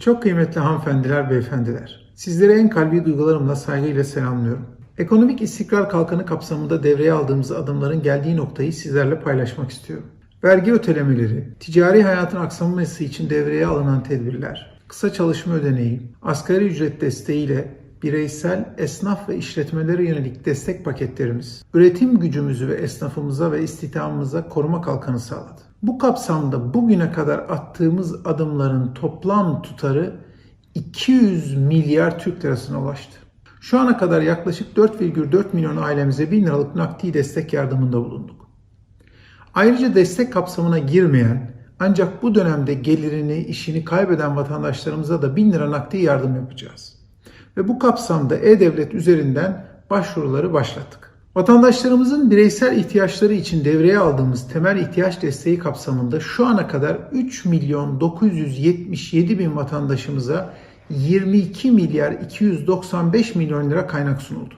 Çok kıymetli hanımefendiler, beyefendiler. Sizleri en kalbi duygularımla saygıyla selamlıyorum. Ekonomik istikrar kalkanı kapsamında devreye aldığımız adımların geldiği noktayı sizlerle paylaşmak istiyorum. Vergi ötelemeleri, ticari hayatın aksamaması için devreye alınan tedbirler, kısa çalışma ödeneği, asgari ücret desteğiyle bireysel, esnaf ve işletmelere yönelik destek paketlerimiz, üretim gücümüzü ve esnafımıza ve istihdamımıza koruma kalkanı sağladı. Bu kapsamda bugüne kadar attığımız adımların toplam tutarı 200 milyar Türk lirasına ulaştı. Şu ana kadar yaklaşık 4,4 milyon ailemize 1000 liralık nakdi destek yardımında bulunduk. Ayrıca destek kapsamına girmeyen ancak bu dönemde gelirini, işini kaybeden vatandaşlarımıza da 1000 lira nakdi yardım yapacağız. Ve bu kapsamda E-Devlet üzerinden başvuruları başlattık. Vatandaşlarımızın bireysel ihtiyaçları için devreye aldığımız temel ihtiyaç desteği kapsamında şu ana kadar 3 milyon 977 bin vatandaşımıza 22 milyar 295 milyon lira kaynak sunuldu.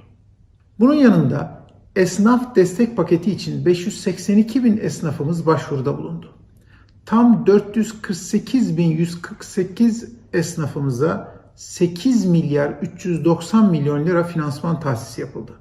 Bunun yanında esnaf destek paketi için 582 bin esnafımız başvuruda bulundu. Tam 448.148 esnafımıza 8 milyar 390 milyon lira finansman tahsisi yapıldı.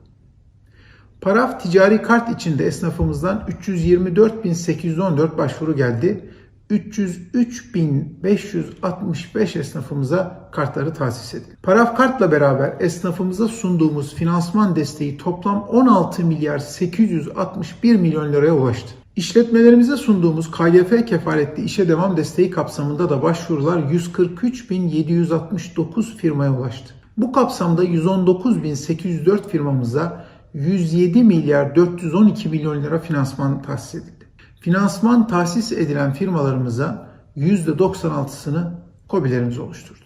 Paraf ticari kart içinde esnafımızdan 324.814 başvuru geldi. 303.565 esnafımıza kartları tahsis edildi. Paraf kartla beraber esnafımıza sunduğumuz finansman desteği toplam 16 milyar 861 milyon liraya ulaştı. İşletmelerimize sunduğumuz KYF kefaletli işe devam desteği kapsamında da başvurular 143.769 firmaya ulaştı. Bu kapsamda 119.804 firmamıza 107 milyar 412 milyon lira finansman tahsis edildi. Finansman tahsis edilen firmalarımıza %96'sını COBİ'lerimiz oluşturdu.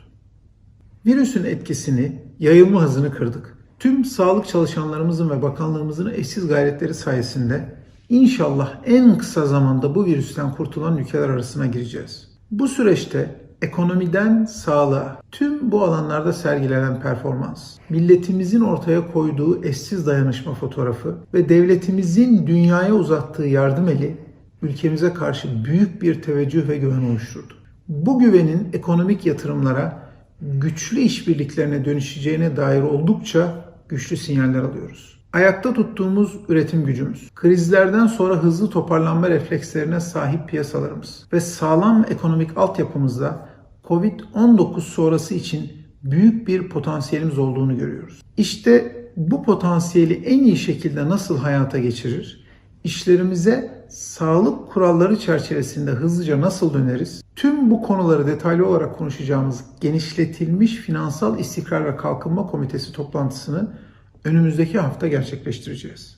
Virüsün etkisini, yayılma hızını kırdık. Tüm sağlık çalışanlarımızın ve bakanlığımızın eşsiz gayretleri sayesinde inşallah en kısa zamanda bu virüsten kurtulan ülkeler arasına gireceğiz. Bu süreçte ekonomiden sağlığa, tüm bu alanlarda sergilenen performans, milletimizin ortaya koyduğu eşsiz dayanışma fotoğrafı ve devletimizin dünyaya uzattığı yardım eli ülkemize karşı büyük bir teveccüh ve güven oluşturdu. Bu güvenin ekonomik yatırımlara, güçlü işbirliklerine dönüşeceğine dair oldukça güçlü sinyaller alıyoruz. Ayakta tuttuğumuz üretim gücümüz, krizlerden sonra hızlı toparlanma reflekslerine sahip piyasalarımız ve sağlam ekonomik altyapımızda Covid-19 sonrası için büyük bir potansiyelimiz olduğunu görüyoruz. İşte bu potansiyeli en iyi şekilde nasıl hayata geçirir? İşlerimize sağlık kuralları çerçevesinde hızlıca nasıl döneriz? Tüm bu konuları detaylı olarak konuşacağımız genişletilmiş Finansal İstikrar ve Kalkınma Komitesi toplantısını önümüzdeki hafta gerçekleştireceğiz.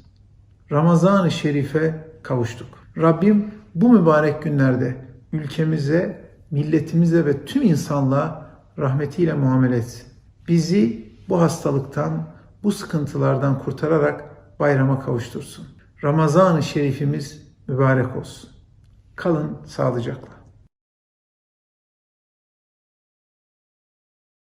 Ramazan-ı Şerif'e kavuştuk. Rabbim bu mübarek günlerde ülkemize, milletimize ve tüm insanlığa rahmetiyle muamele etsin. Bizi bu hastalıktan, bu sıkıntılardan kurtararak bayrama kavuştursun. Ramazan-ı Şerifimiz mübarek olsun. Kalın sağlıcakla.